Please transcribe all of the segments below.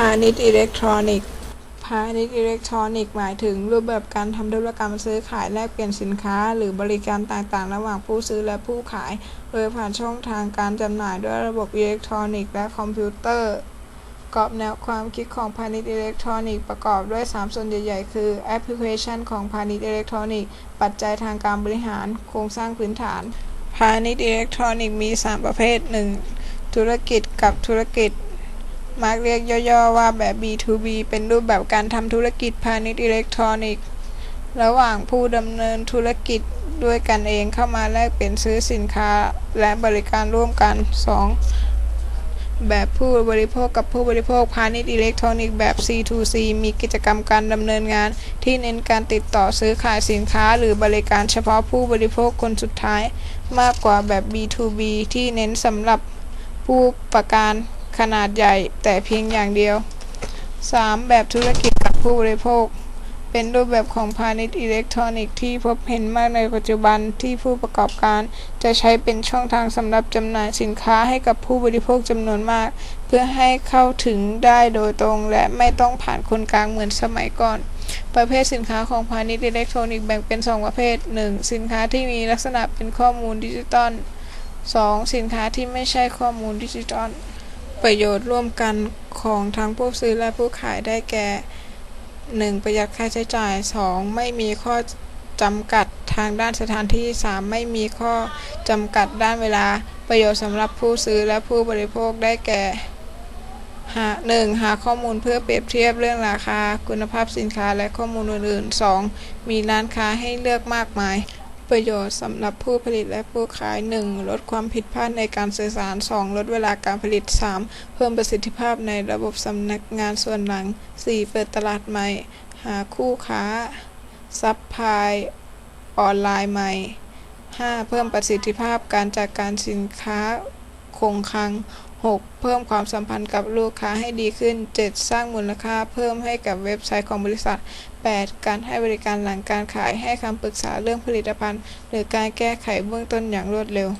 พาณิชย์อิเล็กทรอนิกส์ พาณิชย์อิเล็กทรอนิกส์หมายถึงรูปแบบการทำธุรกรรมซื้อขายแลกเปลี่ยนสินค้า หรือบริการต่างๆ ระหว่างผู้ซื้อและผู้ขาย โดยผ่านช่องทางการจำหน่ายด้วยระบบอิเล็กทรอนิกส์และคอมพิวเตอร์กรอบแนวความคิดของพาณิชย์อิเล็กทรอนิกส์ประกอบด้วย 3 ส่วนใหญ่ๆ คือแอปพลิเคชันของพาณิชย์อิเล็กทรอนิกส์ ปัจจัยทางการบริหาร โครงสร้างพื้นฐาน พาณิชย์อิเล็กทรอนิกส์มี 3 ประเภท 1. ธุรกิจกับธุรกิจ มักเรียกย่อๆว่าแบบ B2B เป็นรูปแบบการทำธุรกิจพาณิชย์อิเล็กทรอนิกส์ ระหว่างผู้ดำเนินธุรกิจด้วยกันเองเข้ามาแลกเปลี่ยนซื้อสินค้าและบริการร่วมกัน 2. แบบผู้บริโภคกับผู้บริโภคพาณิชย์อิเล็กทรอนิกส์แบบ C2C มีกิจกรรมการดำเนินงาน ที่เน้นการติดต่อซื้อขายสินค้าหรือบริการเฉพาะผู้บริโภคคนสุดท้าย มากกว่าแบบ B2B ที่เน้นสำหรับผู้ประกัน ขนาดใหญ่แต่เพียงอย่างเดียว 3. แบบธุรกิจกับผู้บริโภค เป็นรูปแบบของพาณิชย์อิเล็กทรอนิกส์ที่พบเห็นมากในปัจจุบันที่ผู้ประกอบการ จะใช้เป็นช่องทางสำหรับจำหน่ายสินค้าให้กับผู้บริโภคจำนวนมาก เพื่อให้เข้าถึงได้โดยตรง และไม่ต้องผ่านคนกลางเหมือนสมัยก่อนประเภทสินค้าของพาณิชย์อิเล็กทรอนิกส์แบ่งเป็น 2 ประเภท 1. สินค้าที่มีลักษณะเป็นข้อมูลดิจิตอล 2. สินค้าที่ไม่ใช่ข้อมูลดิจิตอล ประโยชน์ร่วมกันของทั้งผู้ซื้อและผู้ขายได้แก่ 1. ประหยัดค่าใช้จ่าย 2. ไม่มีข้อจำกัดทางด้านสถานที่ 3. ไม่มีข้อจำกัดด้านเวลา ประโยชน์สำหรับผู้ซื้อและผู้บริโภคได้แก่หา 1. หาข้อมูลเพื่อเปรียบเทียบเรื่องราคา คุณภาพสินค้าและข้อมูลอื่นๆ 2. มีร้านค้าให้เลือกมากมาย ประโยชน์สำหรับผู้ผลิตและผู้ขาย 1. ลดความผิดพลาดในการสื่อสาร 2. ลดเวลาการผลิต 3. เพิ่มประสิทธิภาพในระบบสำนักงานส่วนหลัง 4. เปิดตลาดใหม่ หาคู่ค้า ซัพพลายออนไลน์ใหม่ 5. เพิ่มประสิทธิภาพการจัดการสินค้าคงคลัง 6. เพิ่มความสัมพันธ์กับลูกค้าให้ดีขึ้น 7. สร้างมูลค่าเพิ่มให้กับเว็บไซต์ของบริษัท 8. การให้บริการหลังการขายให้คำปรึกษาเรื่องผลิตภัณฑ์ หรือการแก้ไขเบื้องต้นอย่างรวดเร็ว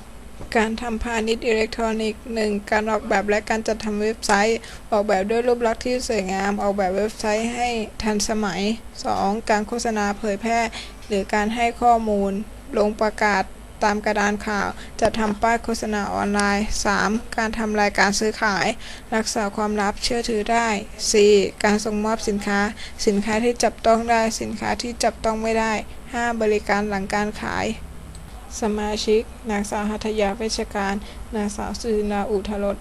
การทำพาณิชย์อิเล็กทรอนิกส์ 1. การออกแบบและการจัดทำเว็บไซต์ ออกแบบด้วยรูปลักษณ์ที่สวยงาม ออกแบบเว็บไซต์ให้ทันสมัย 2. การโฆษณาเผยแพร่ หรือการให้ข้อมูล ลงประกาศ ตามกระดานข่าว จัดทำป้ายโฆษณาออนไลน์ 3. การทำรายการซื้อขาย รักษาความลับเชื่อถือได้ 4. การส่งมอบสินค้า สินค้าที่จับต้องได้ สินค้าที่จับต้องไม่ได้ 5. บริการหลังการขาย สมาชิก นางสาวหัตยาเวชการ นางสาวสุรินาอุทรส